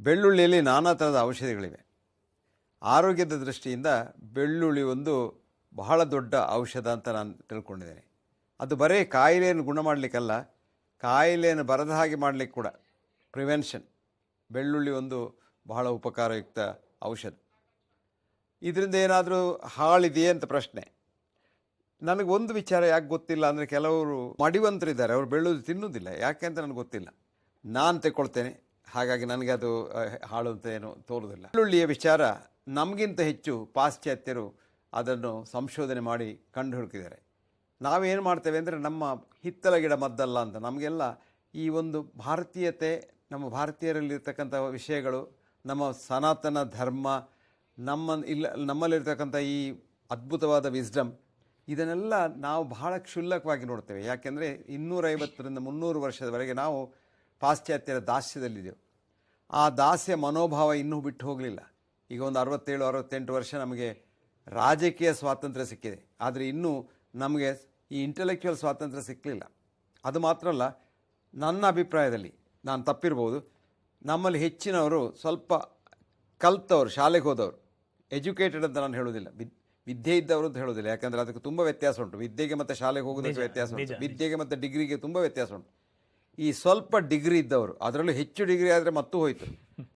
ಬೆಳ್ಳುಳ್ಳಿಯಲ್ಲಿ ನಾನಾ ಥರದ ಔಷಧಿಗಳಿವೆ. ಆರೋಗ್ಯದ ದೃಷ್ಟಿಯಿಂದ ಬೆಳ್ಳುಳ್ಳಿ ಒಂದು ಬಹಳ ದೊಡ್ಡ ಔಷಧ ಅಂತ ನಾನು ತಿಳ್ಕೊಂಡಿದ್ದೇನೆ. ಅದು ಬರೀ ಕಾಯಿಲೆಯನ್ನು ಗುಣ ಮಾಡಲಿಕ್ಕಲ್ಲ, ಕಾಯಿಲೆಯನ್ನು ಬರದ ಹಾಗೆ ಮಾಡಲಿಕ್ಕೆ ಕೂಡ ಪ್ರಿವೆನ್ಷನ್. ಬೆಳ್ಳುಳ್ಳಿ ಒಂದು ಬಹಳ ಉಪಕಾರಯುಕ್ತ ಔಷಧ. ಇದರಿಂದ ಏನಾದರೂ ಹಾಳಿದೆಯೇ ಅಂತ ಪ್ರಶ್ನೆ. ನನಗೆ ಒಂದು ವಿಚಾರ ಯಾಕೆ ಗೊತ್ತಿಲ್ಲ ಅಂದರೆ ಕೆಲವರು ಮಡಿವಂತರಿದ್ದಾರೆ, ಅವರು ಬೆಳ್ಳುಳ್ಳಿ ತಿನ್ನುವುದಿಲ್ಲ. ಯಾಕೆ ಅಂತ ನನಗೆ ಗೊತ್ತಿಲ್ಲ. ನಾನು ತೆಕ್ಕೊಳ್ತೇನೆ. ಹಾಗಾಗಿ ನನಗೆ ಹಾಳು ಅಂತ ಏನು ತೋರುವುದಿಲ್ಲ ಬೆಳ್ಳುಳ್ಳಿಯ ವಿಚಾರ ನಮಗಿಂತ ಹೆಚ್ಚು ಪಾಶ್ಚಾತ್ಯರು ಅದನ್ನು ಸಂಶೋಧನೆ ಮಾಡಿ ಕಂಡು ಹುಡುಕಿದ್ದಾರೆ ನಾವೇನು ಮಾಡ್ತೇವೆ ಅಂದರೆ ನಮ್ಮ ಹಿತ್ತಲ ಗಿಡ ಮದ್ದಲ್ಲ ಅಂತ. ನಮಗೆಲ್ಲ ಈ ಒಂದು ಭಾರತೀಯತೆ, ನಮ್ಮ ಭಾರತೀಯರಲ್ಲಿರ್ತಕ್ಕಂಥ ವಿಷಯಗಳು, ನಮ್ಮ ಸನಾತನ ಧರ್ಮ, ನಮ್ಮ ಇಲ್ಲ, ನಮ್ಮಲ್ಲಿರ್ತಕ್ಕಂಥ ಈ ಅದ್ಭುತವಾದ ವಿಸ್ಡಮ್, ಇದನ್ನೆಲ್ಲ ನಾವು ಬಹಳ ಕ್ಷುಲ್ಲಕವಾಗಿ ನೋಡ್ತೇವೆ. ಯಾಕೆಂದರೆ ಇನ್ನೂರೈವತ್ತರಿಂದ ಮುನ್ನೂರು ವರ್ಷದವರೆಗೆ ನಾವು ಪಾಶ್ಚಾತ್ಯರ ದಾಸ್ಯದಲ್ಲಿದ್ದೆವು ಆ ದಾಸ್ಯ ಮನೋಭಾವ ಇನ್ನೂ ಬಿಟ್ಟು ಹೋಗಲಿಲ್ಲ. ಈಗ ಒಂದು ಅರವತ್ತೇಳು ಅರವತ್ತೆಂಟು ವರ್ಷ ನಮಗೆ ರಾಜಕೀಯ ಸ್ವಾತಂತ್ರ್ಯ ಸಿಕ್ಕಿದೆ. ಆದರೆ ಇನ್ನೂ ನಮಗೆ ಈ ಇಂಟೆಲೆಕ್ಚುವಲ್ ಸ್ವಾತಂತ್ರ್ಯ ಸಿಕ್ಕಲಿಲ್ಲ ಅದು ಮಾತ್ರ ಅಲ್ಲ ನನ್ನ ಅಭಿಪ್ರಾಯದಲ್ಲಿ ನಾನು ತಪ್ಪಿರ್ಬೋದು. ನಮ್ಮಲ್ಲಿ ಹೆಚ್ಚಿನವರು ಸ್ವಲ್ಪ ಕಲ್ತವರು ಶಾಲೆಗೆ ಹೋದವರು. ಎಜುಕೇಟೆಡ್ ಅಂತ ನಾನು ಹೇಳೋದಿಲ್ಲ ವಿದ್ಯೆ ಇದ್ದವರು ಅಂತ ಹೇಳೋದಿಲ್ಲ ಯಾಕಂದರೆ ಅದಕ್ಕೆ ತುಂಬ ವ್ಯತ್ಯಾಸ ಉಂಟು. ವಿದ್ಯೆಗೆ ಮತ್ತು ಶಾಲೆಗೆ ಹೋಗೋದಕ್ಕೆ ವ್ಯತ್ಯಾಸ ಉಂಟು. ವಿದ್ಯೆಗೆ ಮತ್ತು ಡಿಗ್ರಿಗೆ ತುಂಬ ವ್ಯತ್ಯಾಸ ಉಂಟು. ಈ ಸ್ವಲ್ಪ ಡಿಗ್ರಿ ಇದ್ದವರು ಅದರಲ್ಲೂ ಹೆಚ್ಚು ಡಿಗ್ರಿ ಆದರೆ ಮತ್ತೂ ಹೋಯಿತು.